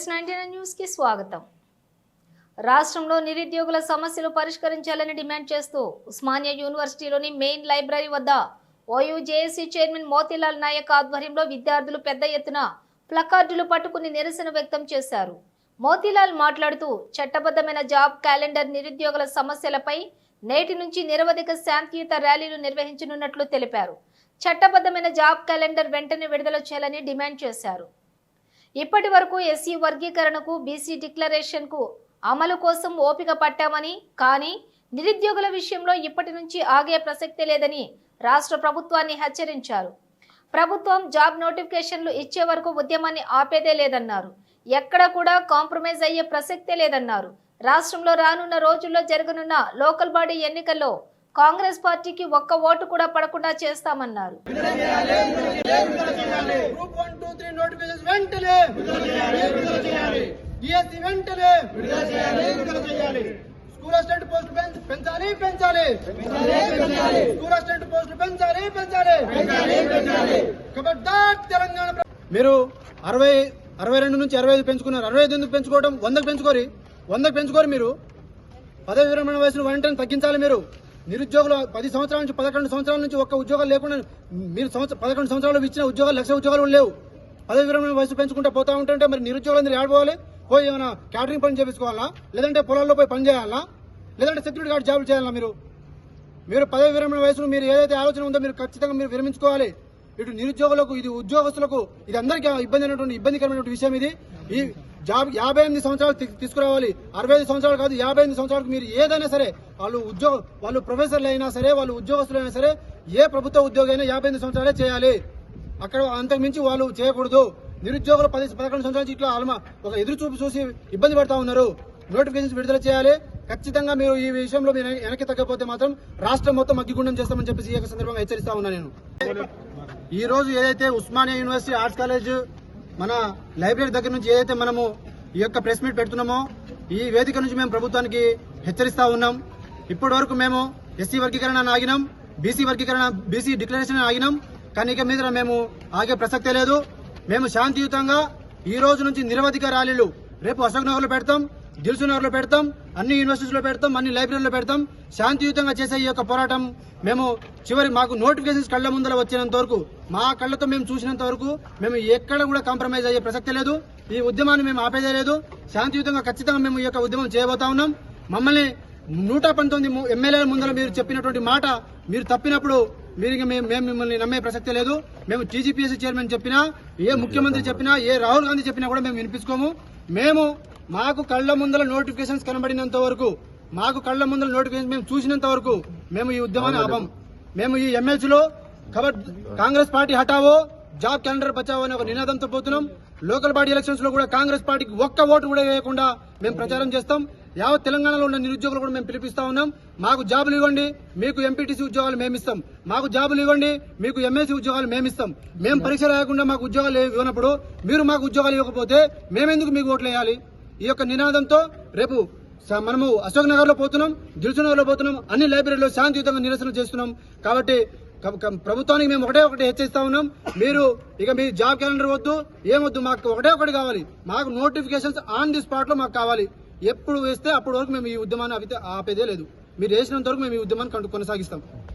న్యూస్కి స్వాగతం. రాష్ట్రంలో నిరుద్యోగుల సమస్యలు పరిష్కరించాలని డిమాండ్ చేస్తూ ఉస్మానియా యూనివర్సిటీలోని మెయిన్ లైబ్రరీ వద్ద ఓయూజేఏసీ చైర్మన్ మోతీలాల్ నాయక్ ఆధ్వర్యంలో విద్యార్థులు పెద్ద ఎత్తున ప్లకార్డులు పట్టుకుని నిరసన వ్యక్తం చేశారు. మోతీలాల్ మాట్లాడుతూ చట్టబద్ధమైన జాబ్ క్యాలెండర్ నిరుద్యోగుల సమస్యలపై నేటి నుంచి నిరవధిక శాంతియుత ర్యాలీలు నిర్వహించనున్నట్లు తెలిపారు. చట్టబద్ధమైన జాబ్ క్యాలెండర్ వెంటనే విడుదల చేయాలని డిమాండ్ చేశారు. ఇప్పటి వరకు ఎస్సీ వర్గీకరణకు బీసీ డిక్లరేషన్కు అమలు కోసం ఓపిక పట్టామని కానీ నిరుద్యోగుల విషయంలో ఇప్పటి నుంచి ఆగే ప్రసక్తే లేదని రాష్ట్ర ప్రభుత్వాన్ని హెచ్చరించారు. ప్రభుత్వం జాబ్ నోటిఫికేషన్లు ఇచ్చే వరకు ఉద్యమాన్ని ఆపేదే లేదన్నారు. ఎక్కడ కూడా కాంప్రమైజ్ అయ్యే ప్రసక్తే లేదన్నారు. రాష్ట్రంలో రానున్న రోజుల్లో జరగనున్న లోకల్ బాడీ ఎన్నికల్లో కాంగ్రెస్ పార్టీకి ఒక్క ఓటు కూడా పడకుండా చేస్తామన్నారు. Group one two three notification వెంటనే డిఎస్సి వెంటనే స్కూల్ అసిస్టెంట్ పోస్ట్ పెంచాలి పెంచాలి స్కూల్ అసిస్టెంట్ పోస్ట్ పెంచాలి పెంచాలి కబడ్డార్ తెలంగాణ మీరు అరవై అరవై రెండు నుంచి అరవై ఐదు పెంచుకున్నారు. అరవై ఐదు ఎందుకు పెంచుకోవడం వందకు పెంచుకోరి. వందకు పెంచుకోరు మీరు. పదవి విరమణ వయసును వెంటనే తగ్గించాలి మీరు. నిరుద్యోగులు పది సంవత్సరాల నుంచి పదకొండు సంవత్సరాల నుంచి ఒక్క ఉద్యోగాలు లేకుండా మీరు సంవత్సరం పదకొండు సంవత్సరాలు ఇచ్చిన ఉద్యోగాలు లక్ష ఉద్యోగాలు లేవు. పదవి విరమణ వయసు పెంచుకుంటూ పోతా ఉంటుంటే మరి నిరుద్యోగులందరూ ఆడిపోవాలి పోయి ఏమైనా క్యాటరింగ్ పని చేపించుకోవాలా? లేదంటే పొలాల్లో పోయి పని చేయాలా? లేదంటే సెక్యూరిటీ గార్డ్ జాబులు చేయాలా మీరు? మీరు పదవి విరమణ వయసులో మీరు ఏదైతే ఆలోచన ఉందో మీరు ఖచ్చితంగా మీరు విరమించుకోవాలి. ఇటు నిరుద్యోగులకు ఇది ఉద్యోగస్తులకు ఇది అందరికీ ఇబ్బంది అయినటువంటి ఇబ్బందికరమైనటువంటి విషయం ఇది. ఈ జాబ్ యాభై ఎనిమిది సంవత్సరాలు తీసుకురావాలి. అరవై ఐదు సంవత్సరాలు కాదు యాభై ఎనిమిది సంవత్సరాలకు మీరు ఏదైనా సరే వాళ్ళు ఉద్యోగ వాళ్ళు ప్రొఫెసర్లు అయినా సరే వాళ్ళు ఉద్యోగస్తులు అయినా సరే ఏ ప్రభుత్వ ఉద్యోగి అయినా యాభై ఎనిమిది సంవత్సరాలే చేయాలి. అక్కడ అంతకు మించి వాళ్ళు చేయకూడదు. నిరుద్యోగులు పది పదకొండు సంవత్సరాల నుంచి ఇట్లా ఒక ఎదురు చూపు చూసి ఇబ్బంది పడతా ఉన్నారు. నోటిఫికేషన్స్ విడుదల చేయాలి. ఖచ్చితంగా మీరు ఈ విషయంలో మీరు వెనక్కి తగ్గకపోతే మాత్రం రాష్ట్రం మొత్తం అగ్గిగుండం చేస్తామని చెప్పేసి ఈ యొక్క సందర్భంగా హెచ్చరిస్తా ఉన్నా నేను. ఈ రోజు ఏదైతే ఉస్మానియా యూనివర్సిటీ ఆర్ట్స్ కాలేజ్ మన లైబ్రరీ దగ్గర నుంచి ఏదైతే మనము ఈ యొక్క ప్రెస్ మీట్ పెడుతున్నామో ఈ వేదిక నుంచి మేము ప్రభుత్వానికి హెచ్చరిస్తా ఉన్నాం. ఇప్పటి వరకు మేము ఎస్సీ వర్గీకరణ అని ఆగినాం బీసీ వర్గీకరణ బీసీ డిక్లరేషన్ ఆగినాం. కానీ ఇక మీద మేము ఆగే ప్రసక్తే లేదు. మేము శాంతియుతంగా ఈ రోజు నుంచి నిరవధిక ర్యాలీలు రేపు అశోక్ నగర్లో పెడతాం. దిల్సునగర్లో పెడతాం అన్ని యూనివర్సిటీస్లో పెడతాం అన్ని లైబ్రరీలో పెడతాం. శాంతియుతంగా చేసే ఈ యొక్క పోరాటం మేము చివరి మాకు నోటిఫికేషన్స్ కళ్ళ ముందర వచ్చినంత వరకు మా కళ్ళతో మేము చూసినంత వరకు మేము ఎక్కడ కూడా కాంప్రమైజ్ అయ్యే ప్రసక్తి లేదు. ఈ ఉద్యమాన్ని మేము ఆపేదే లేదు. శాంతియుతంగా ఖచ్చితంగా మేము ఈ యొక్క ఉద్యమం చేయబోతా ఉన్నాం. మమ్మల్ని నూట పంతొమ్మిది ఎమ్మెల్యేల ముందర మీరు చెప్పినటువంటి మాట మీరు తప్పినప్పుడు మీరు మేము మేము మిమ్మల్ని నమ్మే ప్రసక్తే లేదు. మేము టీజీపీఎస్సీ చైర్మన్ చెప్పినా ఏ ముఖ్యమంత్రి చెప్పినా ఏ రాహుల్ గాంధీ చెప్పినా కూడా మేము వినిపించుకోము. మేము మాకు కళ్ళ ముందల నోటిఫికేషన్స్ కనబడినంత వరకు మాకు కళ్ళ ముందల నోటిఫికేషన్ మేము చూసినంత వరకు మేము ఈ ఉద్యమాన్ని ఆపం. మేము ఈ ఎమ్మెల్సీలో కబర్ కాంగ్రెస్ పార్టీ హటావో జాబ్ క్యాలెండర్ బచావో అనే ఒక నినాదంతో పోతున్నాం. లోకల్ బాడీ ఎలక్షన్స్లో కూడా కాంగ్రెస్ పార్టీకి ఒక్క ఓటు కూడా వేయకుండా మేము ప్రచారం చేస్తాం. యావత్ తెలంగాణలో ఉన్న నిరుద్యోగులు కూడా మేము పిలిపిస్తా ఉన్నాం. మాకు జాబులు ఇవ్వండి మీకు ఎంపీటీసీ ఉద్యోగాలు మేము ఇస్తాం. మాకు జాబులు ఇవ్వండి మీకు ఎంఎస్సీ ఉద్యోగాలు మేము ఇస్తాం. మేము పరీక్ష రాయకుండా మాకు ఉద్యోగాలు ఇవ్వనప్పుడు మీరు మాకు ఉద్యోగాలు ఇవ్వకపోతే మేమెందుకు మీకు ఓట్లు వేయాలి? ఈ యొక్క నినాదంతో రేపు స- మనము అశోక్ నగర్లో పోతున్నాం దిల్సు నగర్లో పోతున్నాం అన్ని లైబ్రరీలో శాంతియుతంగా నిరసన చేస్తున్నాం. కాబట్టి ప్రభుత్వానికి మేము ఒకటే ఒకటి హెచ్చరిస్తా ఉన్నాం. మీరు ఇక మీ జాబ్ క్యాలెండర్ వద్దు ఏమొద్దు మాకు ఒకటే ఒకటి కావాలి. మాకు నోటిఫికేషన్స్ ఆన్ ది స్పాట్లో మాకు కావాలి. ఎప్పుడు వేస్తే అప్పటి వరకు మేము ఈ ఉద్యమాన్ని ఆపేదే లేదు. మీరు వేసినంత వరకు మేము ఈ ఉద్యమాన్ని కొనసాగిస్తాం.